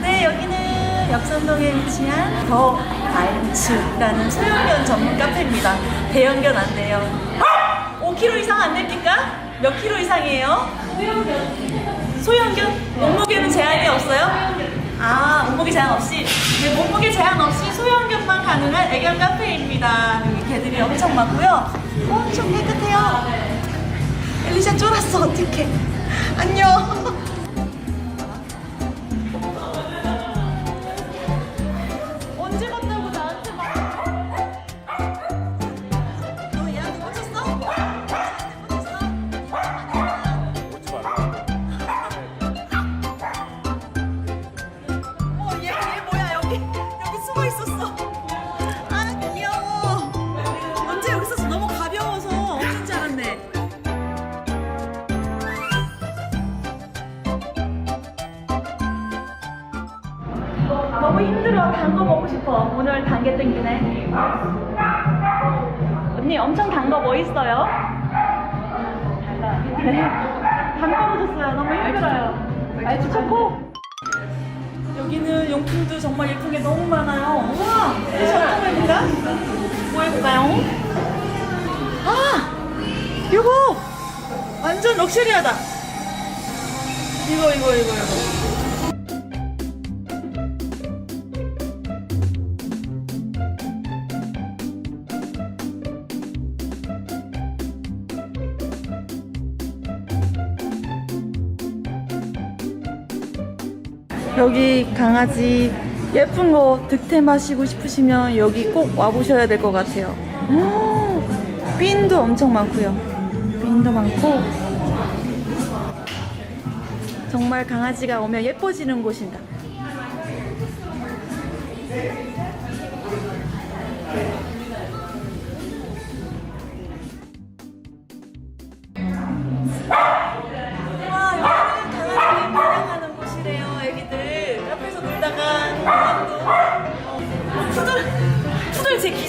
네, 여기는 역삼동에 위치한 더 발츠라는 소형견 전문 카페입니다. 대형견 안 돼요. 5kg 이상 안 됩니까? 몇 킬로 이상이에요? 소형견. 소형견? 몸무게는 제한이 없어요? 아, 몸무게 제한 없이? 네, 몸무게 제한 없이 소형견만 가능한 애견 카페입니다. 여기 개들이 엄청 많고요. 엄청 깨끗해요. 엘리샤 쫄았어, 어떡해. 안녕. 너무 힘들어. 단 거 먹고 싶어. 오늘 단 게 땡기네. 언니 엄청 단 거 뭐 있어요? 네. 단 떨어졌어요. 너무 힘들어요. 알지 초코? 여기는 용품도 정말 예쁜 게 너무 많아요. 우와! 이제 어떤 거 해볼까? 뭐 해볼까요? 아! 이거! 완전 럭셔리하다. 이거, 이거, 이거, 이거. 여기 강아지 예쁜 거 득템하시고 싶으시면 여기 꼭 와보셔야 될 것 같아요. 오, 핀도 엄청 많고요. 핀도 많고 정말 강아지가 오면 예뻐지는 곳이다.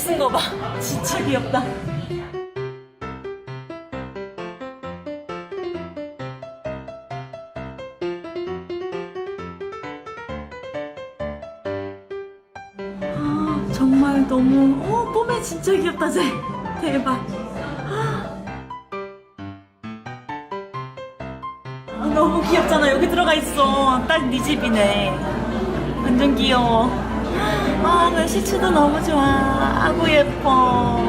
제 기승 거봐 진짜 귀엽다 아 정말 너무 어 뽀메 진짜 귀엽다 쟤 대박 아, 너무 귀엽잖아. 여기 들어가 있어. 딱 네 집이네. 완전 귀여워. 아, 나 시추도 너무 좋아. 아구 예뻐.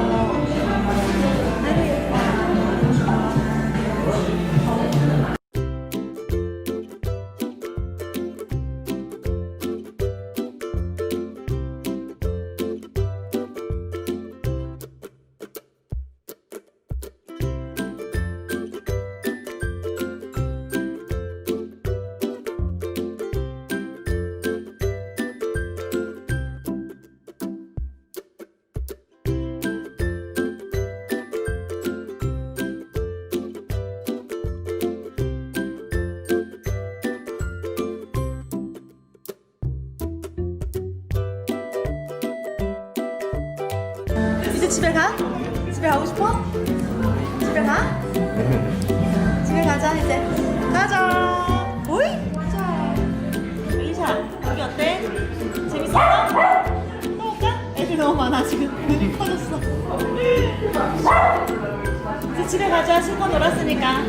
집에 가? 집에 가고 싶어? 집에 가? 집에 가자 이제 가자 오이 가자 이샤 여기 어때? 재밌었어? 또 올까? 애들 너무 많아 지금 눈이 커졌어 이제 집에 가자 실컷 놀았으니까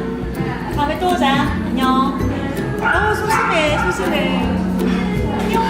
다음에 또 오자 안녕 어 소심해 소심해 안녕